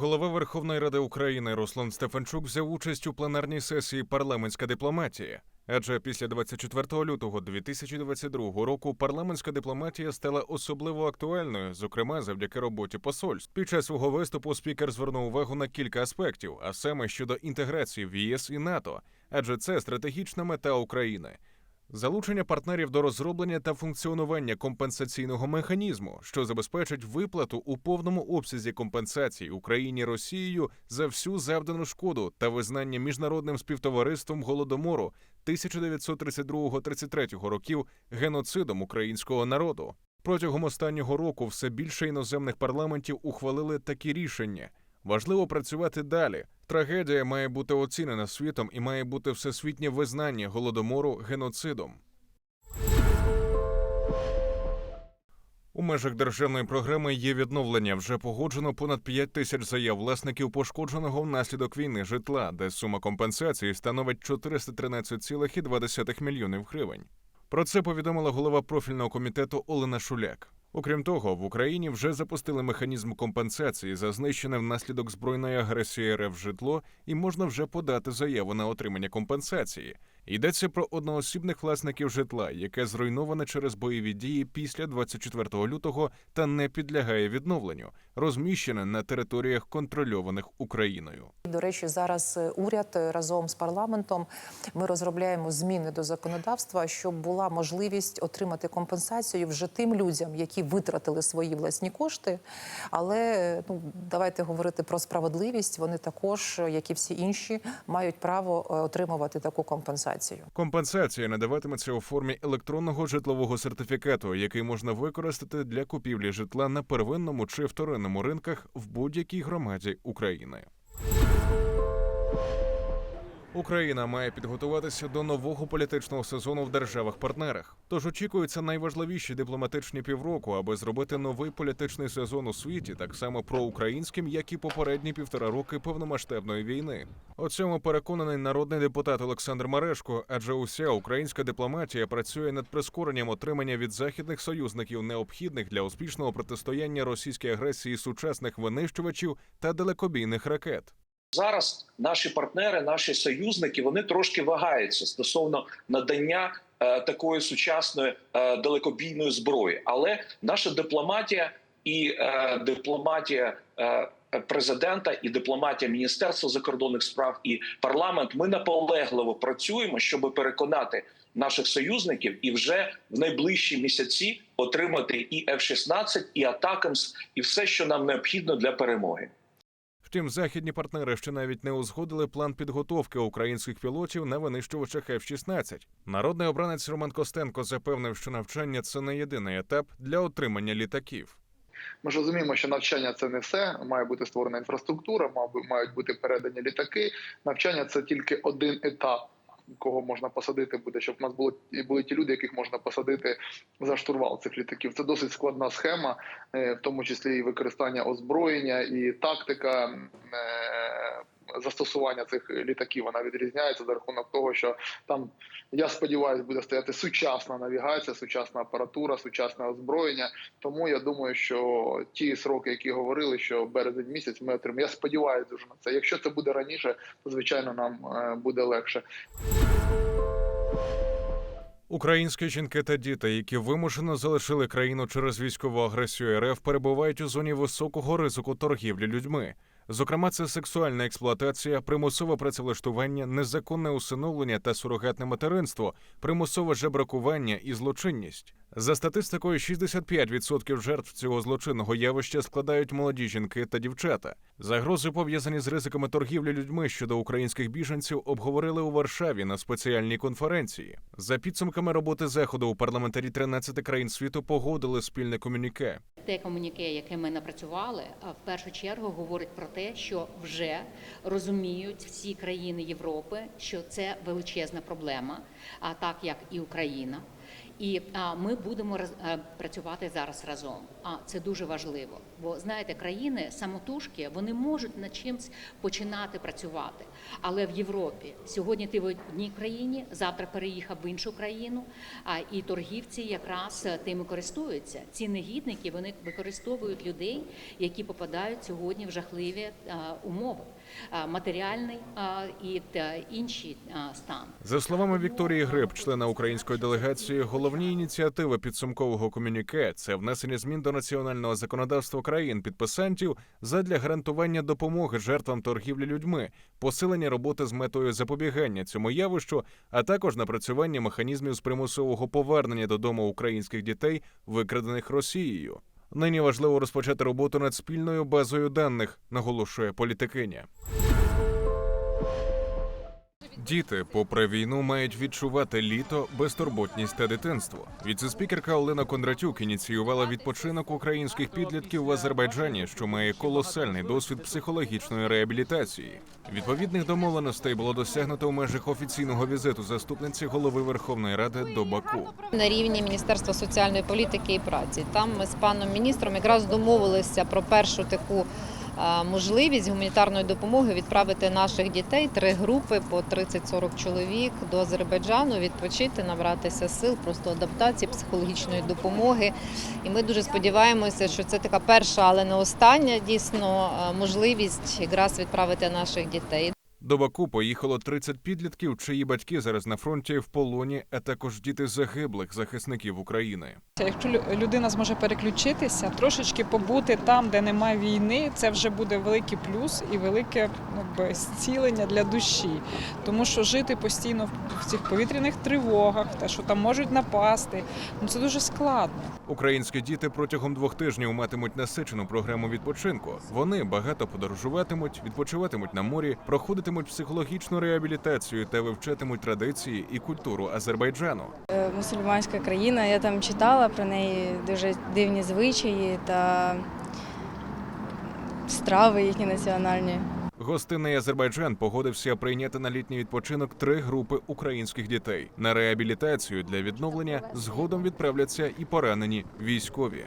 Голова Верховної Ради України Руслан Стефанчук взяв участь у пленарній сесії парламентська дипломатія. Адже після 24 лютого 2022 року парламентська дипломатія стала особливо актуальною, зокрема завдяки роботі посольств. Під час свого виступу спікер звернув увагу на кілька аспектів, а саме щодо інтеграції в ЄС і НАТО, адже це стратегічна мета України. Залучення партнерів до розроблення та функціонування компенсаційного механізму, що забезпечить виплату у повному обсязі компенсацій Україні Росією за всю завдану шкоду та визнання міжнародним співтовариством голодомору 1932-33 років геноцидом українського народу. Протягом останнього року все більше іноземних парламентів ухвалили такі рішення. Важливо працювати далі. Трагедія має бути оцінена світом і має бути всесвітнє визнання голодомору геноцидом. У межах державної програми є відновлення. Вже погоджено понад 5 тисяч заяв власників пошкодженого внаслідок війни житла, де сума компенсації становить 413,2 мільйонів гривень. Про це повідомила голова профільного комітету Олена Шуляк. Окрім того, в Україні вже запустили механізм компенсації за знищене внаслідок збройної агресії РФ житло, і можна вже подати заяву на отримання компенсації. Йдеться про одноосібних власників житла, яке зруйноване через бойові дії після 24 лютого та не підлягає відновленню, розміщене на територіях контрольованих Україною. До речі, зараз е, уряд е, разом з парламентом ми розробляємо зміни до законодавства, щоб була можливість отримати компенсацію вже тим людям, які витратили свої власні кошти. Але е, ну давайте говорити про справедливість. Вони також, як і всі інші, мають право отримувати таку компенсацію. Компенсація надаватиметься у формі електронного житлового сертифікату, який можна використати для купівлі житла на первинному чи вторинному ринках в будь-якій громаді України. Україна має підготуватися до нового політичного сезону в державах-партнерах. Тож очікуються найважливіші дипломатичні півроку, аби зробити новий політичний сезон у світі, так само проукраїнським, як і попередні півтора роки повномасштабної війни. У цьому переконаний народний депутат Олександр Марешко, адже уся українська дипломатія працює над прискоренням отримання від західних союзників необхідних для успішного протистояння російській агресії сучасних винищувачів та далекобійних ракет. Зараз наші партнери, наші союзники, вони трошки вагаються стосовно надання е, такої сучасної е, далекобійної зброї. Але наша дипломатія і е, дипломатія. Е, Президента і дипломатія Міністерства закордонних справ і парламент ми наполегливо працюємо, щоб переконати наших союзників і вже в найближчі місяці отримати і F-16, і Атакамс, і все, що нам необхідно для перемоги. Втім, західні партнери ще навіть не узгодили план підготовки українських пілотів на винищувачах F-16. Народний обранець Роман Костенко запевнив, що навчання це не єдиний етап для отримання літаків. Ми ж розуміємо, що навчання це не все. Має бути створена інфраструктура, мають бути передані літаки. Навчання це тільки один етап. Кого можна посадити буде, щоб в нас було були ті люди, яких можна посадити за штурвал цих літаків. Це досить складна схема, в тому числі і використання озброєння, і тактика застосування цих літаків. Вона відрізняється за рахунок того, що там я сподіваюся, буде стояти сучасна навігація, сучасна апаратура, сучасне озброєння. Тому я думаю, що ті сроки, які говорили, що березень місяць ми отримаємо. Я сподіваюся дуже на це. Якщо це буде раніше, то звичайно нам буде легше. Українські жінки та діти, які вимушено залишили країну через військову агресію РФ, перебувають у зоні високого ризику торгівлі людьми. Зокрема, це сексуальна експлуатація, примусове працевлаштування, незаконне усиновлення та сурогатне материнство, примусове жебракування і злочинність. За статистикою, 65% жертв цього злочинного явища складають молоді жінки та дівчата. Загрози пов'язані з ризиками торгівлі людьми щодо українських біженців обговорили у Варшаві на спеціальній конференції. За підсумками роботи заходу у парламентарі 13 країн світу погодили спільне комюніке. Те комуніке, яке ми напрацювали, в першу чергу говорить про те, що вже розуміють всі країни Європи, що це величезна проблема, а так як і Україна. І ми будемо е, працювати зараз разом. А це дуже важливо. Бо знаєте, країни самотужки вони можуть над чимось починати працювати. Але в Європі сьогодні ти в одній країні, завтра переїхав в іншу країну. А і торгівці якраз е, тим і користуються. Ці негідники вони використовують людей, які попадають сьогодні в жахливі е, умови, матеріальний і та інші стан. За словами Вікторії Гриб, члена української делегації, головні ініціативи підсумкового комюніке це внесення змін до національного законодавства країн підписантів задля гарантування допомоги жертвам торгівлі людьми, посилення роботи з метою запобігання цьому явищу, а також напрацювання механізмів з примусового повернення додому українських дітей, викрадених Росією. Нині важливо розпочати роботу над спільною базою даних, наголошує політикиня. Діти, попри війну, мають відчувати літо, безтурботність та дитинство. Віцеспікерка Олена Кондратюк ініціювала відпочинок українських підлітків в Азербайджані, що має колосальний досвід психологічної реабілітації. Відповідних домовленостей було досягнуто у межах офіційного візиту заступниці голови Верховної Ради до Баку. на рівні Міністерства соціальної політики і праці. Там ми з паном міністром якраз домовилися про першу таку можливість гуманітарної допомоги відправити наших дітей три групи по 30-40 чоловік до Азербайджану, відпочити, набратися сил, просто адаптації, психологічної допомоги. І ми дуже сподіваємося, що це така перша, але не остання дійсно можливість якраз відправити наших дітей. До Баку поїхало 30 підлітків, чиї батьки зараз на фронті в полоні, а також діти загиблих захисників України. Якщо людина зможе переключитися, трошечки побути там, де немає війни, це вже буде великий плюс і велике ну, якби, зцілення для душі. Тому що жити постійно в цих повітряних тривогах, те, що там можуть напасти, ну це дуже складно. Українські діти протягом двох тижнів матимуть насичену програму відпочинку. Вони багато подорожуватимуть, відпочиватимуть на морі, проходитимуть психологічну реабілітацію та вивчатимуть традиції і культуру Азербайджану. Е, мусульманська країна. Я там читала про неї дуже дивні звичаї та страви їхні національні. Гостинний Азербайджан погодився прийняти на літній відпочинок три групи українських дітей. На реабілітацію для відновлення згодом відправляться і поранені військові.